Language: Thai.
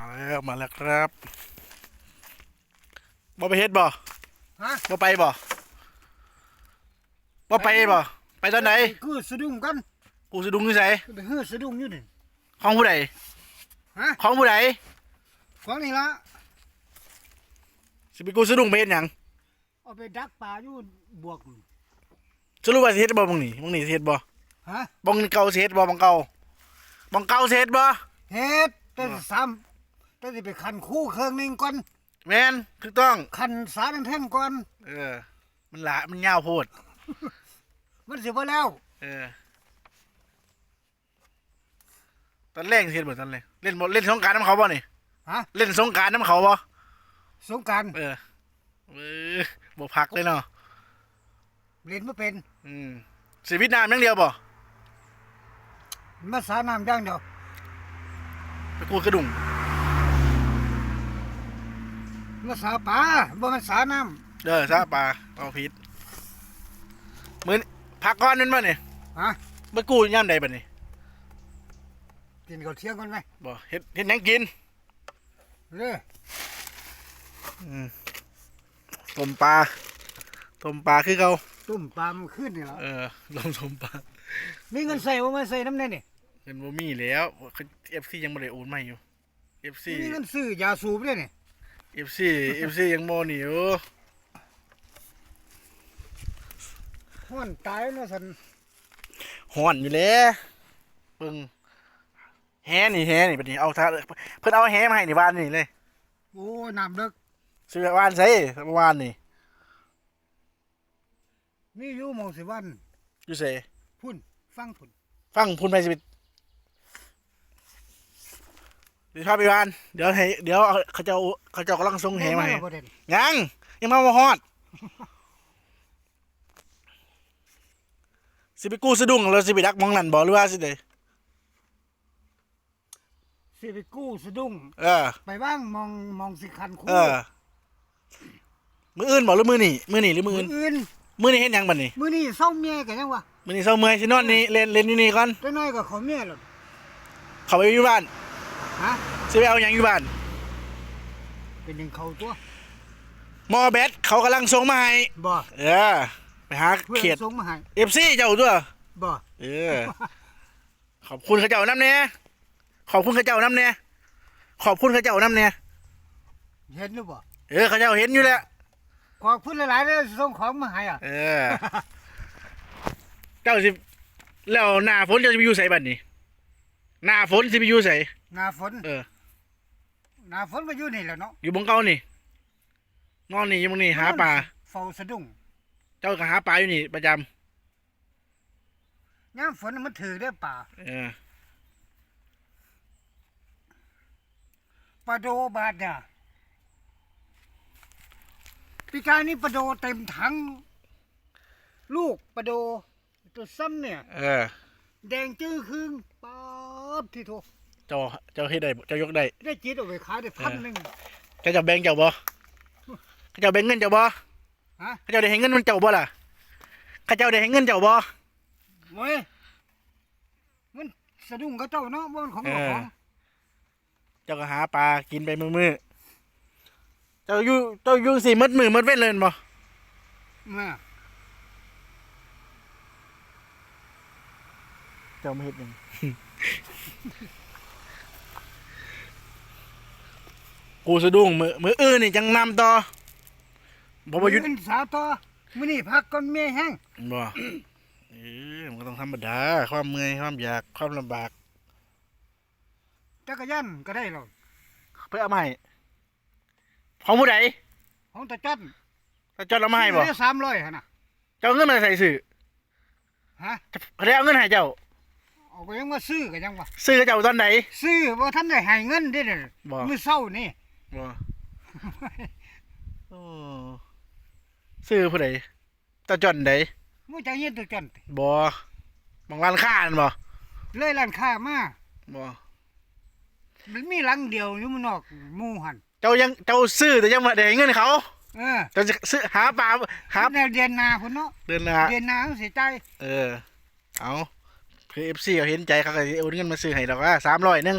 มาแล้วมาแล้วครับบ่ไปเฮ็ดบ่ฮะบ่ไปบ่บ่ไปบ่ไปตอนไหนคือสะดุ้งกันกูสะดุ้งที่ไสไปเฮือสะดุ้งอยู่นี่ของผู้ใดฮะของผู้ใดฟังนี่ละสิไปกูสะดุ้งไปเฮ็ดหยังเอาไปดักปลาอยู่บวกสรุปว่าสิเฮ็ดบ่บังนี่บังนี่สิเฮ็ดบ่ฮะบังเก่าสิเฮ็ดบ่บังเก่าบังเก่าสิเฮ็ดบ่เฮ็ดแต่ซ้ำ แต่สิไปคันคู่เครื่องหนึงก่อนแม่นถูกต้อง คันสารแท่นก่อนเออ มันหละมันยาวโพด มันสิบ่แล้ว เออ ตอนแรกสิเฮ็ดบ่ตอนแรกเล่นบ่เล่นสงกรารน้ำเขาบ่นี่ฮะ เล่นสงกรารน้ำเขาบ่สงกรารเออเออบ่พักเลยเนาะเล่นบ่เป็นอืมสีวิตนามอย่างเดียวบ่มาสาน้ำอย่างเดียวไปกูดกระดุง มาสาปลาบ่แม่นสาน้เด้อซะปลาเอาพิษมื้อนี้พักก่อนนั่นบ่นี่ำฮะไปกูดยามใดบัดนี้กินข้าวเที่ยงก่อนไหมบ่เฮ็ดเฮ็ดหยังกินเด้ออืมต้มปลาต้มปลาคือเก่าต้มปลามันขึ้นนี่ล่ะเออลงต้มปลามีเงินใส่บ่มาใส่น้ำแน่นี่เงินบ่มีแล้ว FC ยังบ่ได้โอนมาอยู่ FC มีเงินซื้อยาสูบเด้นี่ FC FC ยังบ่นี่อยู่ฮ้อนตายแล้วซั่นฮ้อนอยู่แล้วเบิ่งแฮนี่แฮนี่บัดนี้เอาท่าเพิ่นเอาแฮมาให้นี่บ้านนี่เลยโอ้ยน้ำเลิกซื้อบ้านใส่บ้านนี่มีอยู่หมองสิวันอยู่ไสพุ่นฟังพุ่นฟังพูนไปสิไป เดี๋ยวพาไปบ้านเดี๋ยวให้เดี๋ยวเขาเจ้าเขาเจ้ากำลังส่งแหมาให้บ่ได้ยังยังมาบ่ฮอดสิไปกู้สะดุ้งแล้วสิไปดักหมองนั่นบ่หรือว่าสิเด้สิไปกู้สะดุ้งเออไปบ้างมองมองสิคันคู่เออมืออื่นบ่หรือมือนี่มือนี่หรือมือมือื่อนอื่นมือนี่เฮ็ดหยังบัดนี้มื้อนี้เศร้าเมียกันยังวะมือนี่เช้าเมื่อยสินอนนี่เล่นเล่นอยู่นี่ก่อนจักหน้อยก็ขอเมียแล้วเข้าไปอยู่บ้าน ฮะสิไปเอาหยังอยู่บ้านเป็นหนึ่งเขาตัวหมอแบทเขากำลังส่งมาให้บ่เออไปหาเพื่อนเขียดส่งมาให้ FC เจ้าตัวบ่เออ ขอบคุณข้าเจ้าน้ำเนี่ยขอบคุณข้าเจ้าน้ำเนี่ยขอบคุณข้าเจ้าน้ำเนี่ยเห็นหรือบ่เออข้าเจ้าเห็นอยู่แล้วขอบคุณหลายๆเลยส่งของมาให้อะ เออ เจ้าสิแล้วหน้าฝนเจ้าจะไปอยู่ใส่บัดนี้หน้าฝนสิไปอยู่ใส่ หน้าฝนเออหน้าฝนก็อยู่นี่แหละเนาะอยู่บงเก่านี่ นอนนี่อยู่บงนี่หาปลาเฝ้าสะดุ้งเจ้าก็หาปลาอยู่นี่ประจยามฝนมันถือได้อป่าำเออปลาโดบาดเนี่ยปีกายนี้ปลาโดเต็มถัง ลูกปลาโดตัวซ้ำเนี่ย เออ แดงจื้อครึ่งป๊าบที่โท เจ้าเจ้าเฮ็ดได้บ่เจ้ายกได้ได้จิตเอาไปขายได้พันหนึ่งเจ้าจะแบ่งเจ้าบ่ข้าเจ้าแบ่งเงินเจ้าบ่ฮะข้าเจ้าได้ให้เงินมันเจ้าบ่ล่ะข้าเจ้าได้ให้เงินเจ้าบ่เว้ยมันสะดุ้งกับเจ้าเนาะว่ามันของเจ้าของเจ้าก็หาปลากินไปมือมือๆเจ้าอยู่เจ้าอยู่สิมัดมือมัดเว้นเลยบ่มาเจ้าไม่เฮ็ดหยัง กูสะดุ้งมือมืออื่นนี่จังนำต่อบ่บ่หยุดเงินสาวต่อมื้อนี้พักก่อนเมียแห้งบ่เออมันก็ต้องธรรมดา ความเมื่อยความอยากความลำบากจักรยานก็ได้หรอกเพื่อเอามาให้ของผู้ใดของตาจันถ้าเจ้าเอามาให้บ่สามร้อยฮะนะเจ้าเอาเงินมาใส่ซื้อฮะเขาได้เอาเงินให้เจ้าเอาก็ยังว่าซื้อก็ยังว่าซื้อกับเจ้าตอนไหนซื้อว่าท่านได้ให้เงินได้เลยบ่มื้อเช้านี่ บ่โอ้ซื้อผู้ใดตาจอนใดมื้อจะเย็นตาจันบ่บางร้านค้านั่นบ่เลยร้านค้ามาบ่มันมีหลังเดียวอยู่มันนอกหมู่หันเจ้ายังเจ้าซื้อแต่ยังบ่ได้เงินเขา เออเจ้าจะซื้อหาปลาหาแนวเดือนหนาพุ่นเนาะเดินละเดือนหนาเขาสิใจายเออ เอาเพื่อ FC เขาเห็นใจเขาก็สิโอนเงินมาซื้อให้ดอกว่า300นึง